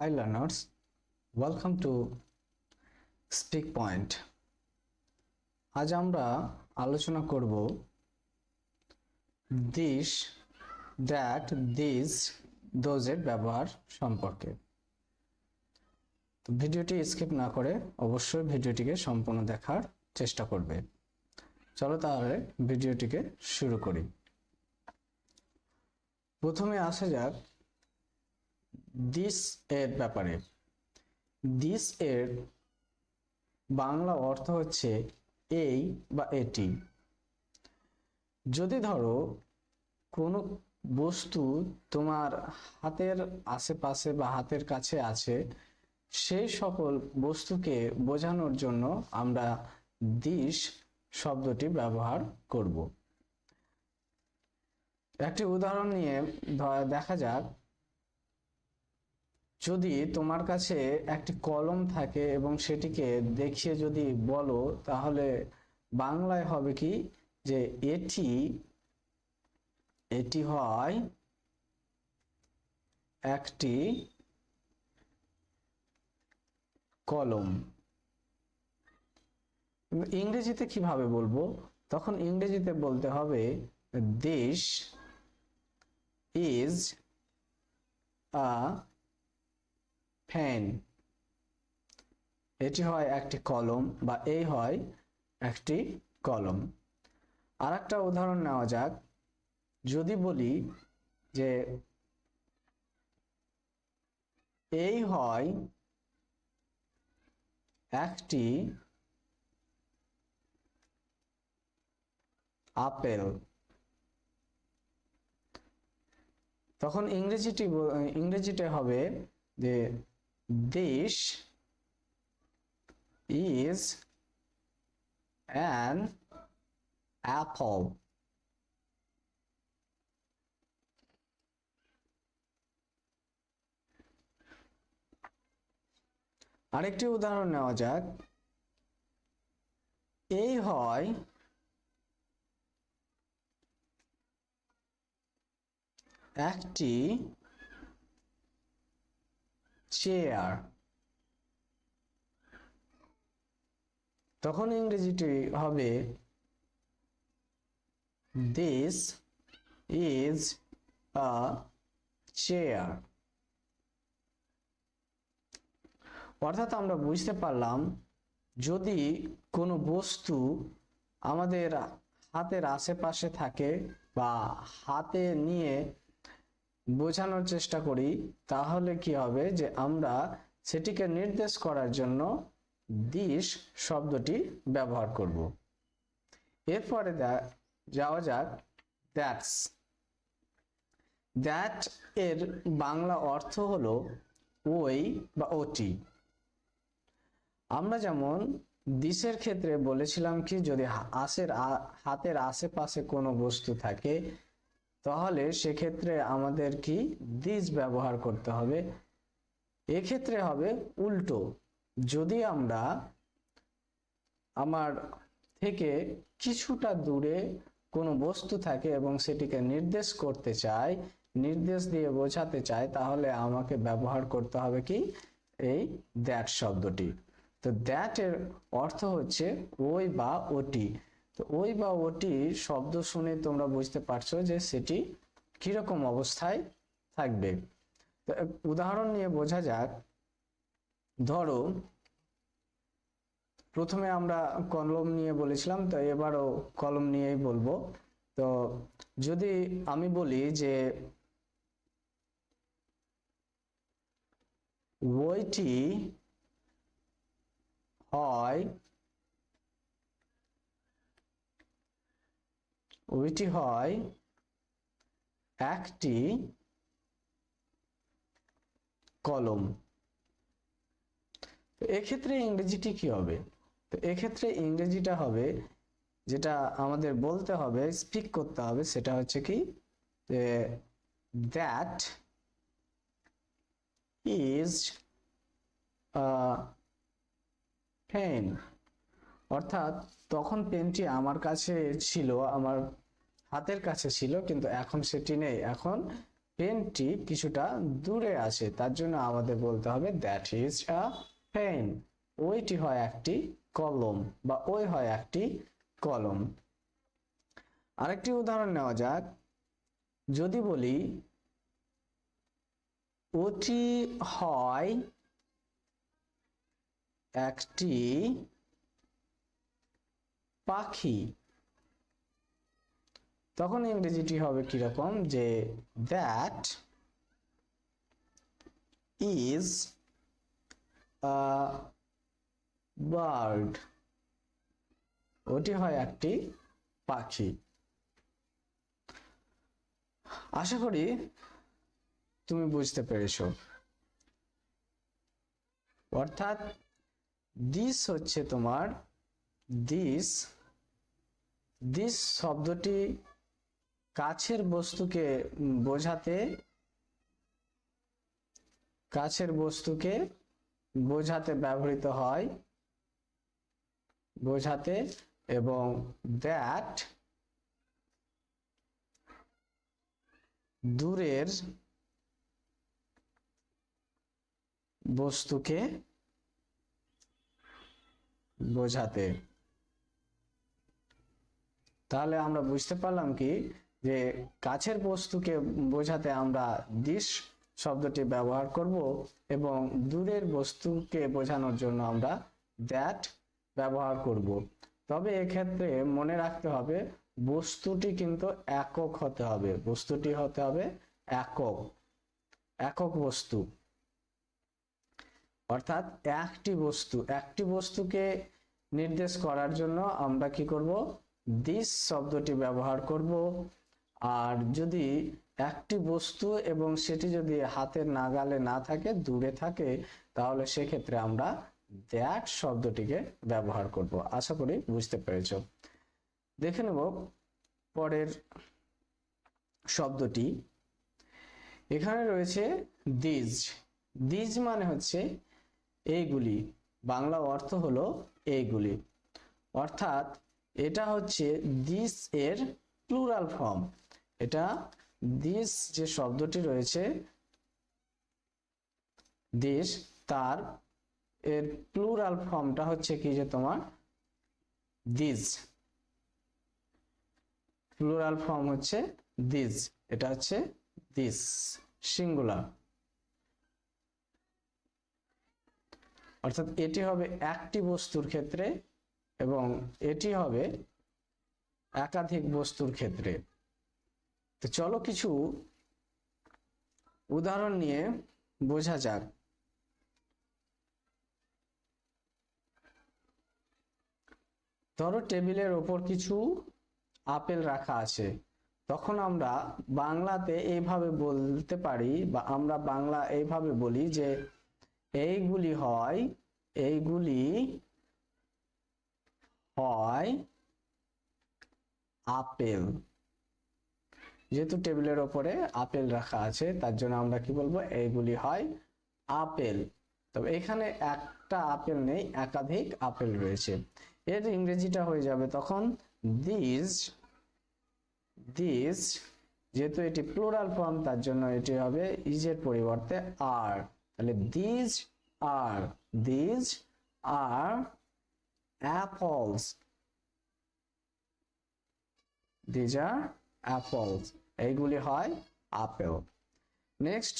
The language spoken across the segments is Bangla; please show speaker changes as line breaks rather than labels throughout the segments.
Hi learners, welcome to Speak Point. আজ আমরা আলোচনা করব দিস দ্যাট দিস দোজের ব্যবহার সম্পর্কে। ভিডিওটি স্কিপ না করে অবশ্যই ভিডিওটিকে সম্পূর্ণ দেখার চেষ্টা করবে। চলো তাহলে ভিডিওটিকে শুরু করি। প্রথমে আসা যাক দিস এর ব্যাপারে দিস এর বাংলা অর্থ হচ্ছে এই বা এটি। যদি ধরো, কোনো বস্তু তোমার হাতের আশেপাশে বা হাতের কাছে আছে, সেই সকল বস্তুকে বোঝানোর জন্য আমরা দিস শব্দটি ব্যবহার করব। একটি উদাহরণ নিয়ে দেখা যাক। যদি তোমার কাছে একটি কলম থাকে এবং সেটিকে দেখিয়ে যদি বলো, তাহলে বাংলায় হবে কি যে এটি এটি হয় একটি কলম। ইংরেজিতে কীভাবে বলব? তখন ইংরেজিতে বলতে হবে দিস ইজ আ ফ্যান এটি হয় একটি কলম বা এই হয় একটি কলম। আর একটা উদাহরণ নেওয়া যাক। যদি বলি যে এই হয় একটি আপেল। তখন ইংরেজিটি ইংরেজিতে হবে যে দিস is an apple. আরেকটি উদাহরণ নেওয়া যাক। এই হয় একটি চেয়ার তখন ইংরেজিটি হবে দিস ইজ আ চেয়ার অর্থাৎ আমরা বুঝতে পারলাম যদি কোনো বস্তু আমাদের হাতের আশেপাশে থাকে বা হাতে নিয়ে বোঝানোর চেষ্টা করি, তাহলে কি হবে যে আমরা সেটিকে নির্দেশ করার জন্য দিস শব্দটি ব্যবহার করব। এরপরে যাওয়া যাক, দ্যাটস। দ্যাট এর বাংলা অর্থ হলো ওই বা ওটি। আমরা যেমন দিশের ক্ষেত্রে বলেছিলাম কি, যদি হা- আশের হাতের আশেপাশে কোনো বস্তু থাকে তাহলে সেক্ষেত্রে আমাদের কি? দিস ব্যবহার করতে হবে। এক্ষেত্রে হবে উল্টো। যদি আমরা আমার থেকে কিছুটা দূরে কোনো বস্তু থাকে এবং সেটিকে নির্দেশ করতে চাই, নির্দেশ দিয়ে বোঝাতে চাই, তাহলে আমাকে ব্যবহার করতে হবে কি? এই দ্যাট শব্দটি। তো দ্যাট এর অর্থ হচ্ছে ওই বা ওটি। তো ওই বা ওটি শব্দ শুনে তোমরা বুঝতে পারছ যে সেটি কীরকম অবস্থায় থাকবে। উদাহরণ নিয়ে বোঝা যাক। ধরো, প্রথমে আমরা কলম নিয়ে বলেছিলাম, তো এবারও কলম নিয়েই বলব। তো যদি আমি বলি যে বইটি হয় ওইটি হয় একটি কলম। এক্ষেত্রে ইংরেজিটি কি হবে? তো এক্ষেত্রে ইংরেজিটা হবে, যেটা আমাদের বলতে হবে স্পিক করতে হবে, সেটা হচ্ছে কি, যে দ্যাট ইজ পেন অর্থাৎ তখন পেনটি আমার কাছে ছিল, আমার হাতের কাছে ছিল, কিন্তু এখন সেটি নেই। এখন পেনটি কিছুটা দূরে আছে, তার জন্য আমাদের বলতে হবে দ্যাট ইজ আ পেন ওইটি হয় একটি কলম, বা ওই হয় একটি কলম। আরেকটি উদাহরণ নেওয়া যাক। যদি বলি, ওটি হয় একটি পাখি, তখন ইংরেজিটি হবে কীরকম যে দ্যাট ইজ বার্ড ওটি হয় একটি পাখি। আশা করি তুমি বুঝতে পেরেছ। অর্থাৎ দিস হচ্ছে তোমার দিস দিস শব্দটি কাছের বস্তুকে বোঝাতে, কাছের বস্তুকে বোঝাতে ব্যবহৃত হয়। বোঝাতে এবং দ্যাট দূরের বস্তুকে বোঝাতে। তাহলে আমরা বুঝতে পারলাম কি যে কাছের বস্তুকে বোঝাতে আমরা দিস শব্দটি ব্যবহার করব এবং দূরের বস্তুকে বোঝানোর জন্য আমরা দ্যাট ব্যবহার করব। তবে এক্ষেত্রে মনে রাখতে হবে, বস্তুটি কিন্তু একক হতে হবে। বস্তুটি হতে হবে একক একক বস্তু। অর্থাৎ একটি বস্তু, একটি বস্তুকে নির্দেশ করার জন্য আমরা কি করব? দিস শব্দটি ব্যবহার করব। আর যদি একটি বস্তু এবং সেটি যদি হাতের নাগালে না থাকে, দূরে থাকে, তাহলে সেক্ষেত্রে আমরা দ্যাট শব্দটিকে ব্যবহার করব। আশা করি বুঝতে পেরেছ। দেখে নেব পরের শব্দটি। এখানে রয়েছে দিজ দিজ মানে হচ্ছে এইগুলি বাংলা অর্থ হলো এইগুলি অর্থাৎ এটা হচ্ছে দিস এর প্লুরাল ফর্ম এটা দিস যে শব্দটি রয়েছে দিস তার এর প্লুরাল ফর্মটা হচ্ছে কি যে তোমার দিস প্লুরাল ফর্ম হচ্ছে দিস এটা হচ্ছে দিস সিঙ্গুলার অর্থাৎ এটি হবে একটি বস্তুর ক্ষেত্রে এবং এটি হবে একাধিক বস্তুর ক্ষেত্রে। তো চলো কিছু উদাহরণ নিয়ে বোঝা যাক। ধরো টেবিলের ওপর কিছু আপেল রাখা আছে। তখন আমরা বাংলাতে এইভাবে বলতে পারি বা আমরা বাংলা এইভাবে বলি যে, এইগুলি হয়, এইগুলি হয় আপেল। যেহেতু টেবিলের ওপরে আপেল রাখা আছে, তার জন্য আমরা কি বলব? এইগুলি হয় আপেল। তবে এখানে একটা আপেল নেই, একাধিক আপেল রয়েছে। এর ইংরেজিটা হয়ে যাবে তখন দিস দিস যেহেতু এটি প্লুরাল ফর্ম তার জন্য এটি হবে ইজের পরিবর্তে আর তাহলে this R this are apples these are apples এইগুলি হয় আপেল। নেক্সট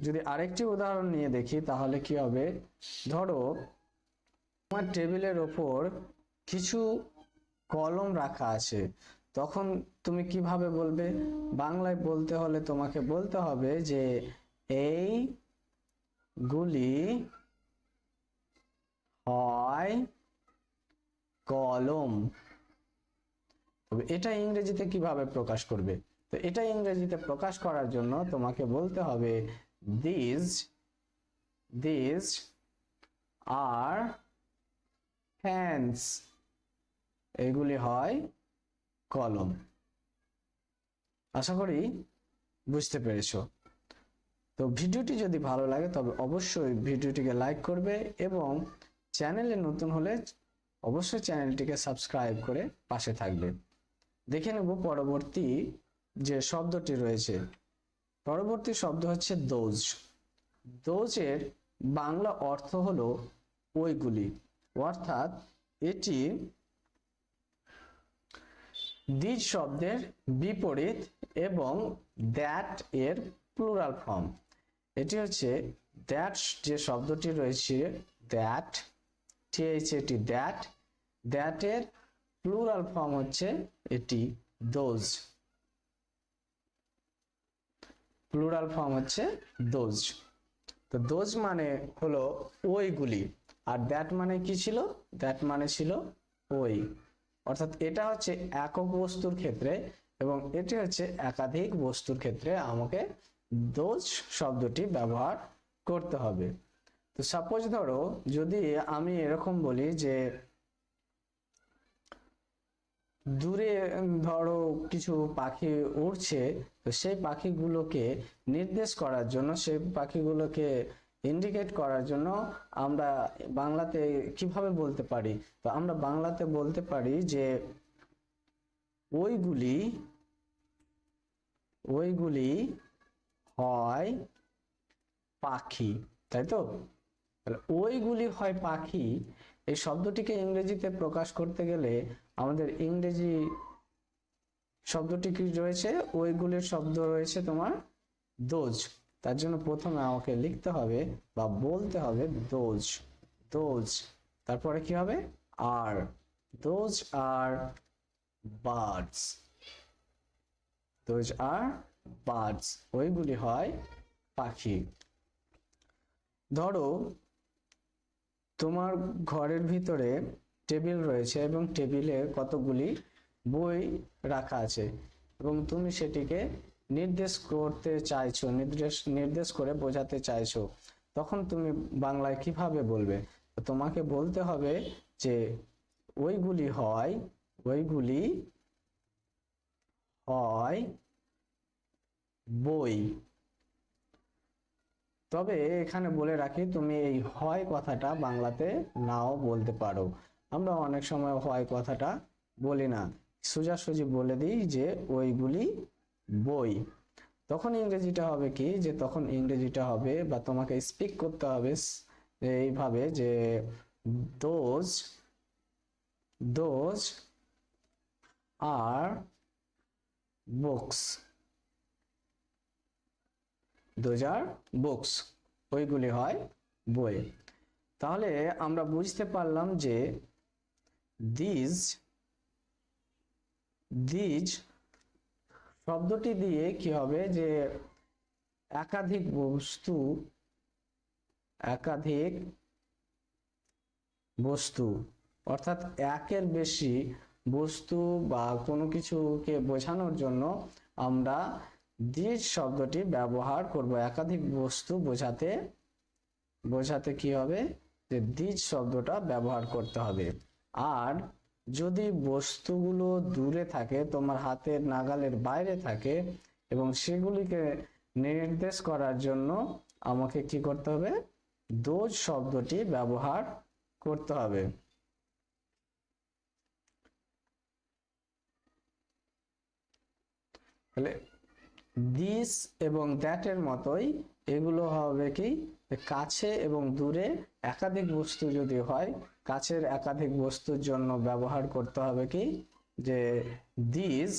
যদি আরেকটি উদাহরণ নিয়ে দেখি, তাহলে কি হবে? ধরো, তোমার টেবিলের ওপর কিছু কলম রাখা আছে। তখন তুমি কীভাবে বলবে? বাংলায় বলতে হলে তোমাকে বলতে হবে যে এই গুলি হয় কলম। তবে এটা ইংরেজিতে কীভাবে প্রকাশ করবে? তো এটা ইংরেজিতে প্রকাশ করার জন্য তোমাকে বলতে হবে দিস দিস আর হ্যান্ডস এগুলি হয় কলম। আশা করি বুঝতে পেরেছ। তো ভিডিওটি যদি ভালো লাগে, তবে অবশ্যই ভিডিওটিকে লাইক করবে এবং চ্যানেলে নতুন হলে অবশ্যই চ্যানেলটিকে সাবস্ক্রাইব করে পাশে থাকবে দেখে নেব পরবর্তী যে শব্দটি রয়েছে। পরবর্তী শব্দ হচ্ছে দোজ। দোজের বাংলা অর্থ হলো ওইগুলি। অর্থাৎ এটি দিজ শব্দের বিপরীত এবং দ্যাট এর প্লুরাল ফর্ম এটি হচ্ছে দ্যাট যে শব্দটি রয়েছে দ্যাট টিএইচ এটি দ্যাট দ্যাটের প্লুরাল ফর্ম হচ্ছে এটি দোজ প্লুরাল ফর্ম হচ্ছে দোজ তো দোজ মানে হলো ওইগুলি, আর দ্যাট মানে কি ছিল? দ্যাট মানে ছিল ওই। অর্থাৎ এটা হচ্ছে একক বস্তুর ক্ষেত্রে এবং এটি হচ্ছে একাধিক বস্তুর ক্ষেত্রে আমাকে দোজ শব্দটি ব্যবহার করতে হবে। তো সাপোজ ধরো যদি আমি এরকম বলি যে দূরে ধরো কিছু পাখি উড়ছে, তো সেই পাখিগুলোকে নির্দেশ করার জন্য, সেই পাখিগুলোকে ইন্ডিকেট করার জন্য আমরা বাংলাতে কীভাবে বলতে পারি? তো আমরা বাংলাতে বলতে পারি যে ওইগুলি ওইগুলি হয় পাখি, তাই তো? তাহলে ওইগুলি হয় পাখি। এই শব্দটিকে ইংরেজিতে প্রকাশ করতে গেলে আমাদের ইংরেজি শব্দটি কি রয়েছে? ওইগুলির শব্দ রয়েছে তোমার দোজ। তার জন্য প্রথমে আমাকে লিখতে হবে বা বলতে হবে দোজ। দোজ। তারপরে কি হবে? Are. Those are birds. Those are birds. ওইগুলি হয় পাখি। ধরো তোমার ঘরের ভিতরে টেবিল রয়েছে এবং টেবিলে কতগুলি বই রাখা আছে এবং তুমি সেটিকে নির্দেশ করতে চাইছো, নির্দেশ নির্দেশ করে বোঝাতে চাইছো, তখন তুমি বাংলায় কীভাবে বলবে? তোমাকে বলতে হবে যে ওইগুলি হয় ওইগুলি হয় বই। তবে এখানে বলে রাখি, তুমি এই হয় কথাটা বাংলাতে নাও বলতে পারো। আমরা অনেক সময় হয় কথাটা বলি না। সোজাসুজি বলে দিই যে ওইগুলি বই। তখন ইংরেজিটা হবে কি? যে তখন ইংরেজিটা হবে বা তোমাকে স্পিক করতে হবে এইভাবে যে those those are books those are books ওইগুলি হয় বই। তাহলে আমরা বুঝতে পারলাম যে দিজ দিজ শব্দটি দিয়ে কি হবে যে একাধিক বস্তু একাধিক বস্তু, অর্থাৎ একের বেশি বস্তু বা কোনো কিছুকে বোঝানোর জন্য আমরা দিজ শব্দটি ব্যবহার করব একাধিক বস্তু বোঝাতে। বোঝাতে কি হবে? যে দিজ শব্দটা ব্যবহার করতে হবে। আর যদি বস্তুগুলো দূরে থাকে, তোমার হাতের নাগালের বাইরে থাকে এবং সেগুলিকে নির্দেশ করার জন্য আমাকে কি করতে হবে? দোজ শব্দটি ব্যবহার করতে হবে। তাহলে দিস এবং দ্যাটের মতোই এগুলো হবে কি? কাছে এবং দূরে একাধিক বস্তু যদি হয়, কাছের একাধিক বস্তুর জন্য ব্যবহার করতে হবে কি? যে দিস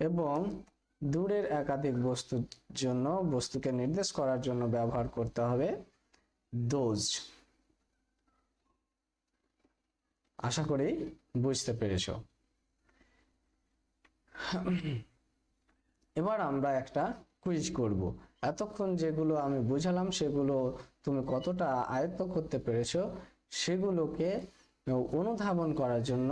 এবং দূরের একাধিক বস্তুর জন্য, বস্তুকে নির্দেশ করার জন্য ব্যবহার করতে হবে দোজ আশা করি বুঝতে পেরেছ। এবার আমরা একটা কুইজ করব। এতক্ষণ যেগুলো আমি বুঝালাম, সেগুলো তুমি কতটা আয়ত্ত করতে পেরেছ, সেগুলোকে অনুধাবন করার জন্য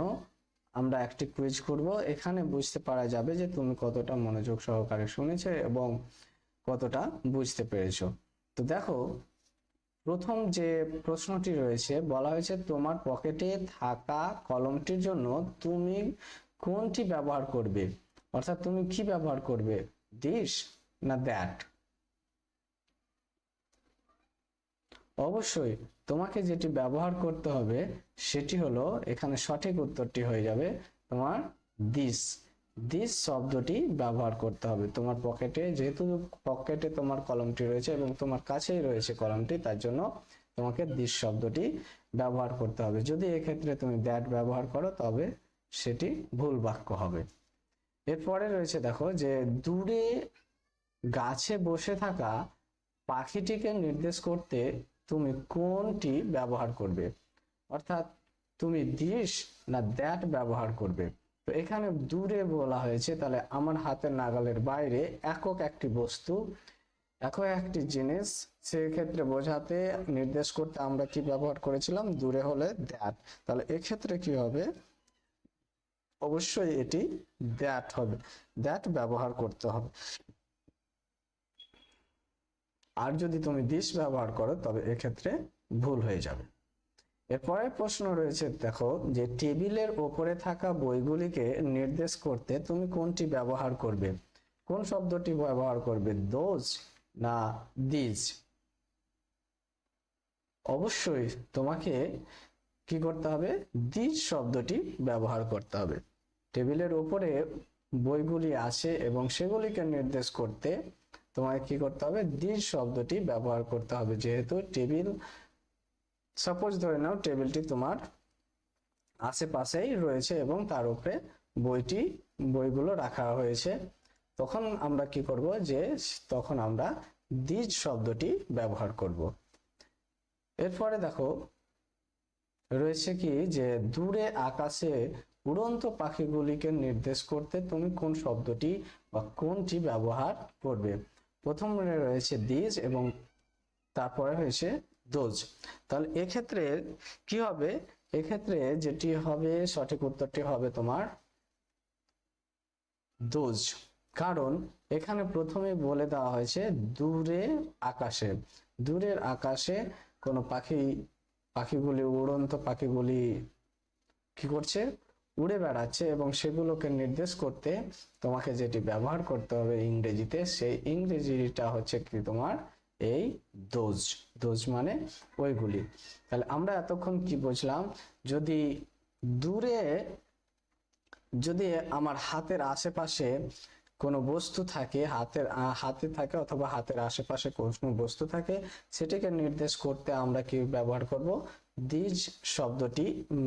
আমরা একটি কুইজ করব। এখানে বুঝতে পারা যাবে যে তুমি কতটা মনোযোগ সহকারে শুনেছো এবং কতটা বুঝতে পেরেছ। তো দেখো, প্রথম যে প্রশ্নটি রয়েছে, বলা হয়েছে, তোমার পকেটে থাকা কলমটির জন্য তুমি কোনটি ব্যবহার করবে? অর্থাৎ তুমি কি ব্যবহার করবে? দিস না দ্যাট? অবশ্যই তোমাকে যেটি ব্যবহার করতে হবে সেটি হলো এখানে সঠিক উত্তরটি হয়ে যাবে তোমার দিস। দিস শব্দটি ব্যবহার করতে হবে। তোমার পকেটে যেহেতু পকেটে তোমার কলমটি রয়েছে এবং তোমার কাছেই রয়েছে কলমটি, তার জন্য তোমাকে দিস শব্দটি ব্যবহার করতে হবে। যদি এক্ষেত্রে তুমি দ্যাট ব্যবহার করো, তবে সেটি ভুল বাক্য হবে। এরপরে রয়েছে দেখো যে দূরে গাছে বসে থাকা পাখিটিকে নির্দেশ করতে তুমি কোনটি ব্যবহার করবে? অর্থাৎ তুমি দিস না দ্যাট ব্যবহার করবে। তো এখানে দূরে বলা হয়েছে, তাহলে আমার হাতের নাগালের বাইরে একক একটি বস্তু, একক একটি জিনিস, সেক্ষেত্রে বোঝাতে নির্দেশ করতে আমরা কি ব্যবহার করেছিলাম? দূরে হলে দ্যাট। তাহলে এক্ষেত্রে কি হবে? অবশ্যই এটি দ্যাট হবে। দ্যাট ব্যবহার করতে হবে। আর যদি তুমি দিস ব্যবহার করো, তবে এক্ষেত্রে ভুল হয়ে যাবে। এরপরে প্রশ্ন রয়েছে, দেখো যে টেবিলের ওপরে থাকা বইগুলিকে নির্দেশ করতে তুমি কোনটি ব্যবহার করবে? কোন শব্দটি ব্যবহার করবে? দোজ না দিজ অবশ্যই তোমাকে কি করতে হবে? দিজ শব্দটি ব্যবহার করতে হবে। টেবিলের ওপরে বইগুলি আছে এবং সেগুলিকে নির্দেশ করতে তোমাকে কি করতে হবে? দিজ শব্দটি ব্যবহার করতে হবে। যেহেতু টেবিল সাপোজ ধরে নাও টেবিলটি তোমার আশেপাশেই রয়েছে এবং তার উপরে বইটি, বইগুলো রাখা হয়েছে। তখন আমরা কি করব? যে তখন আমরা দিজ শব্দটি ব্যবহার করব। এরপরে দেখো, রয়েছে কি? যে দূরে আকাশে উড়ন্ত পাখিগুলিকে নির্দেশ করতে তুমি কোন শব্দটি বা কোনটি ব্যবহার করবে। প্রথম রয়েছে দিজ এবং তারপরে হয়েছে দোজ। তাহলে এক্ষেত্রে কি হবে? এক্ষেত্রে যেটি হবে, সঠিক উত্তরটি হবে তোমার দোজ। কারণ এখানে প্রথমে বলে দেওয়া হয়েছে দূরে আকাশে। দূরের আকাশে কোনো পাখি, পাখিগুলি, উড়ন্ত পাখিগুলি কি করছে? উড়ে বেড়াচ্ছে এবং সেগুলোকে নির্দেশ করতে তোমাকে যেটি ব্যবহার করতে হবে ইংরেজিতে, সেই ইংরেজিটা হচ্ছে কি তোমার? এই দোজ। দোজ মানে ওইগুলি। তাহলে আমরা এতক্ষণ কি বুঝলাম? যদি দূরে, যদি আমার হাতের আশেপাশে কোনো বস্তু থাকে, হাতের হাতে থাকে অথবা হাতের আশেপাশে কোনো বস্তু থাকে, সেটিকে নির্দেশ করতে আমরা কি ব্যবহার করব? দ্বিজ শব্দটি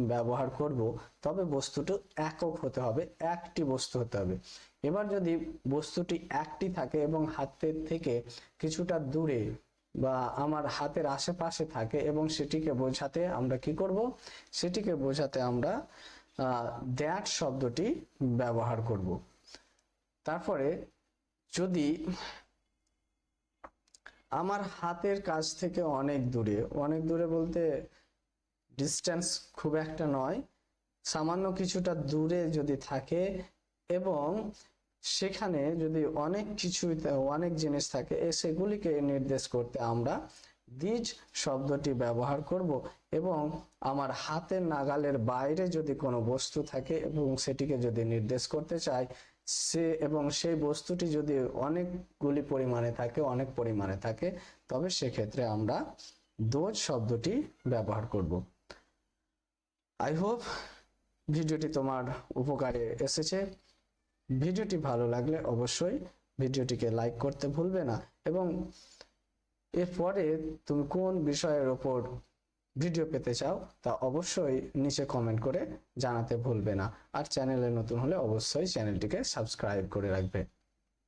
ব্যবহার করব, তবে বস্তুটি একক হতে হবে, একটি বস্তু হতে হবে। এবার যদি বস্তুটি একটি থাকে এবং হাতের থেকে কিছুটা দূরে বা আমার হাতের আশেপাশে থাকে এবং সেটিকে বোঝাতে আমরা কি করব? সেটিকে বোঝাতে আমরা দ্যাট শব্দটি ব্যবহার করব। তারপরে যদি আমার হাতের কাছ থেকে অনেক দূরে অনেক দূরে বলতে ডিস্টেন্স খুব একটা নয়, সামান্য কিছুটা দূরে যদি থাকে এবং সেখানে যদি অনেক কিছু অনেক জিনিস থাকে সেগুলিকে নির্দেশ করতে আমরা দ্বিজ শব্দটি ব্যবহার করব এবং আমার হাতের নাগালের বাইরে যদি কোনো বস্তু থাকে এবং সেটিকে যদি নির্দেশ করতে চাই, সে এবং সেই বস্তুটি যদি অনেকগুলি পরিমাণে থাকে, অনেক পরিমাণে থাকে, তবে সেক্ষেত্রে আমরা দোজ শব্দটি ব্যবহার করব। আই হোপ ভিডিওটি তোমার উপকারে এসেছে। ভিডিওটি ভালো লাগলে অবশ্যই ভিডিওটিকে লাইক করতে ভুলবে না এবং এরপরে তুমি কোন বিষয়ের ওপর ভিডিও পেতে চাও তা অবশ্যই নিচে কমেন্ট করে জানাতে ভুলবে না। আর চ্যানেলে নতুন হলে অবশ্যই চ্যানেলটিকে সাবস্ক্রাইব করে রাখবে।